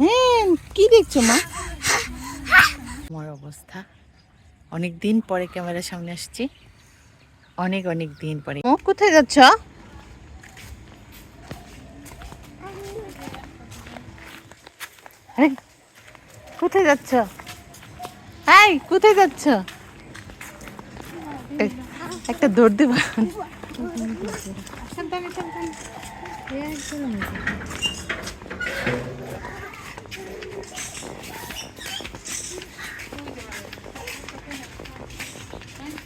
হ্যাঁ কি দেখছ মা? আমার অবস্থা। অনেক দিন পরে ক্যামেরার সামনে আসছি। অনেক অনেক দিন পরে। ও কোথায় যাচ্ছ? কোথায় যাচ্ছ? এই, কোথায় যাচ্ছ? একটা দৌড় দেবা।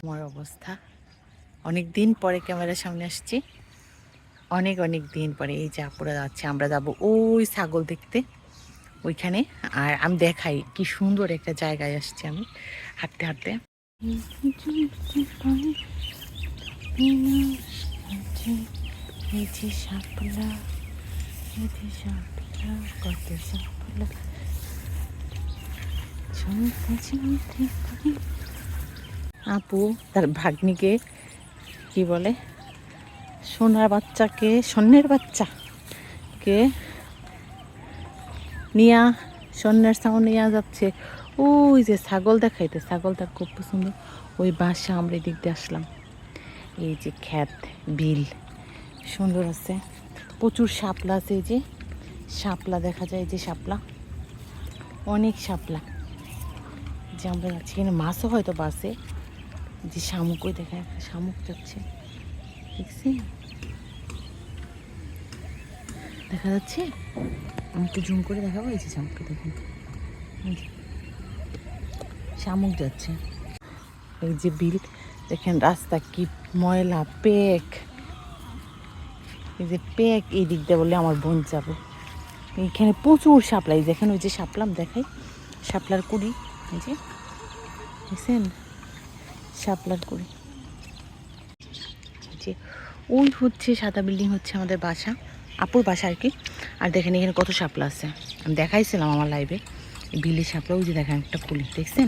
আমার অবস্থা। অনেক দিন পরে ক্যামেরার সামনে আসছি। অনেক অনেক দিন পরে এই যে আপুরা যাচ্ছে, আমরা যাব ওই ছাগল দেখতে, ওইখানে। আর আমি দেখাই কি সুন্দর একটা জায়গায় আসছি আমি, হাঁটতে হাঁটতে। আপু, তার ভাগ্নিকে কি বলে? সোনার বাচ্চাকে, স্বর্ণের বাচ্চাকে নিয়া, স্বর্ণের সাউন্ড নিয়ে যাচ্ছে। ওই যে ছাগল দেখাইতে ছাগল তার খুব পছন্দ ওই বাসা আমরা এদিক দিয়ে আসলাম। এই যে খ্যাত বিল, সুন্দর আছে। প্রচুর শাপলা আছে এই যে। শাপলা দেখা যায় যে শাপলা। অনেক শাপলা। যে আমরা যাচ্ছি, এখানে মাছও হয়তো বাসে যে শামুকও দেখা একটা শামুক যাচ্ছে। দেখছি দেখা যাচ্ছে? আমি একটু জুম করে দেখাবো, এই যে শামুককে দেখুন। শামুক যাচ্ছে। এই যে বিল দেখেন রাস্তা কি ময়লা, পেক। এই যে পেক এই দিক দিয়ে বলে আমার বোন যাবে। এইখানে প্রচুর শাপলা, এই দেখেন ওই যে সাপলাম দেখাই, শাপলার কুড়ি, এই যে। দেখছেন? শাপলার কুড়ি। যে, ওই হচ্ছে সাদা বিল্ডিং হচ্ছে আমাদের বাসা, আপুর বাসা আর কি। আর দেখেন এখানে কত শাপলা আছে। আমি দেখাইছিলাম আমার লাইভে বিলি শাপলা, ওই যে দেখেন একটা কুলি দেখছেন?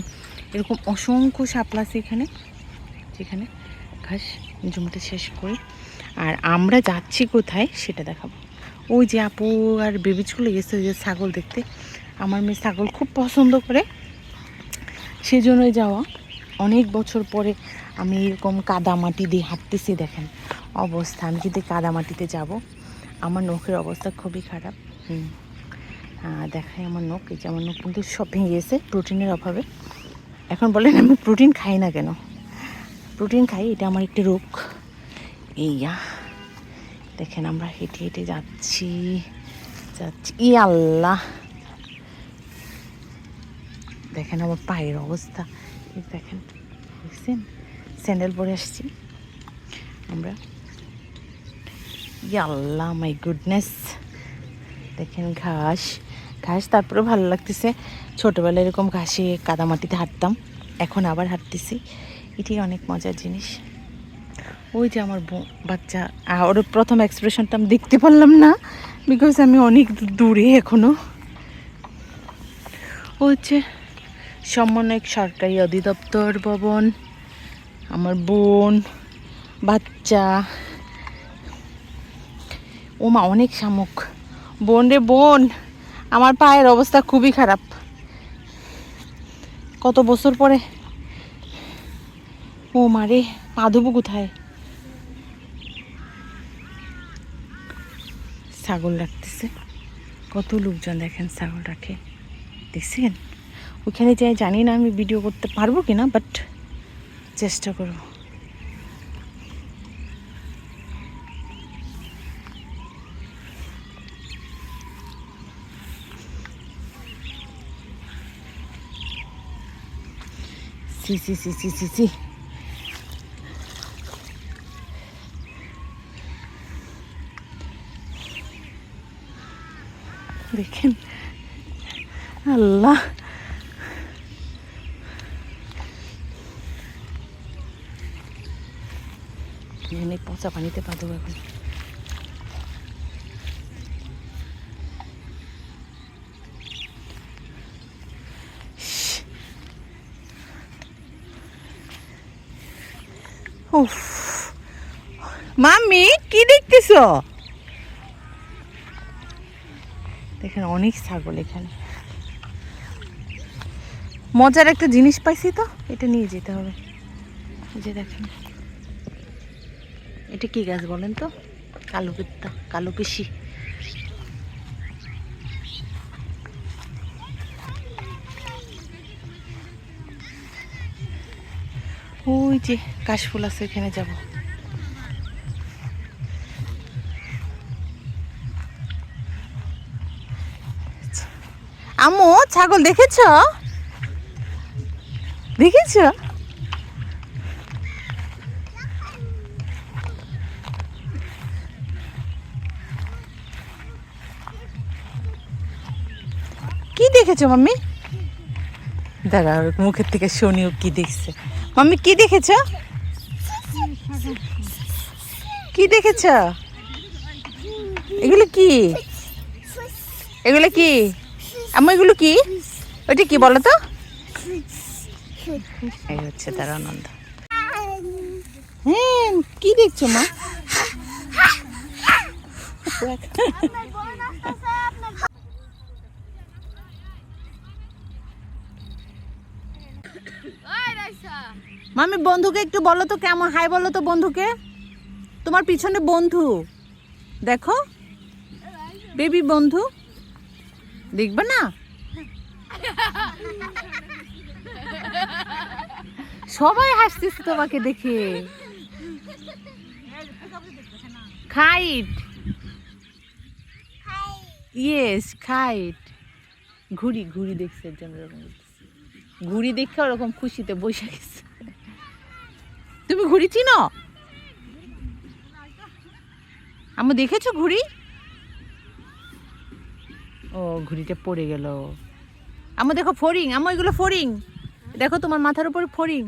এরকম অসংখ্য শাপলা আছে এখানে। যেখানে ঘাস জমিতে শেষ করি। আর আমরা যাচ্ছি কোথায় সেটা দেখাবো। ওই যে আপু আর বেবিচগুলো গেছে ওই যে ছাগল দেখতে। আমার মেয়ে ছাগল খুব পছন্দ করে। সেজন্যই যাওয়া। অনেক বছর পরে আমি এরকম কাদা মাটি দিয়ে হাঁটতেছি দেখেন। অবস্থা আমি যদি কাদা মাটিতে যাব। আমার নখের অবস্থা খুবই খারাপ। হুম। দেখাই আমার নখ। এই যে আমার নখ কিন্তু সব ভেঙে গেছে প্রোটিনের অভাবে। এখন বলেন আমি প্রোটিন খাই না কেন? প্রোটিন খাই, এটা আমার একটি রোগ। এইয়া, দেখেন আমরা হেঁটে হেঁটে যাচ্ছি যাচ্ছি। ই আল্লাহ! দেখেন আমার পায়ের অবস্থা। দেখেন দেখছেন স্যান্ডেল পরে আসছি। আমরা, ই আল্লাহ মাই গুডনেস দেখেন ঘাস ঘাস তারপরে ভালো লাগতেছে। ছোটোবেলায় এরকম ঘাসে কাদামাটিতে হাঁটতাম, এখন আবার হাঁটতেছি। এটি অনেক মজার জিনিস। ওই যে আমার বাচ্চা ওর প্রথম এক্সপ্রেশনটা আমি দেখতে পারলাম না বিকজ আমি অনেক দূরে এখনও। ও হচ্ছে সমন্বয়ক সরকারি অধিদপ্তর ভবন আমার বোন বাচ্চা। ওমা অনেক শামুক। বোন রে বোন আমার পায়ের অবস্থা খুবই খারাপ। কত বছর পরে ও মারে পা ধুবো কোথায়? ছাগল রাখতেছে কত লোকজন দেখেন ছাগল রাখে দেখছেন? ওখানে যাই জানি না আমি ভিডিও করতে পারব কি না বাট চেষ্টা করব। C C C C C C. দেখেন। আল্লাহ। এখানে পচা পানিতে পা এখন মাম্মি কি দেখতেছ? এখানে অনেক ছাগল এখানে। মজার একটা জিনিস পাইছি তো, এটা নিয়ে যেতে হবে। যে দেখেন। এটা কি গাছ বলেন তো? কালো পিত্তা কালো পিসি ওই যে কাশফুল আছে, এখানে যাব। আম্মু, ছাগল দেখেছ? দেখেছ? কি দেখেছ, মাম্মি? দাঁড়া, মুখের থেকে শুনিও কি দেখছে। মাম্মি, কি দেখেছ? কি দেখেছ? এগুলো কি? এগুলো কি? আম্মু, এগুলো কি? ওইটা কি বলো তো? এই হচ্ছে তার আনন্দ। হ্যাঁ কি দেখছ মা? মামি, বন্ধুকে একটু বলো তো কেমন? হাই বলো তো বন্ধুকে। তোমার পিছনে বন্ধু। দেখো। বেবি বন্ধু। দেখবে না? সবাই হাসতেছে তোমাকে দেখে। খাইট। Yes kite. ঘুড়ি ঘুড়ি দেখছে এর জন্য এরকম। ঘুড়ি দেখে ওরকম খুশিতে বসে গেছে। তুমি ঘুড়ি চিনো? আমি দেখেছ ঘুড়ি? ও ঘুড়িটা পড়ে গেল। আমার দেখো ফরিং আমার এগুলো ফরিং দেখো তোমার মাথার উপরে ফড়িং।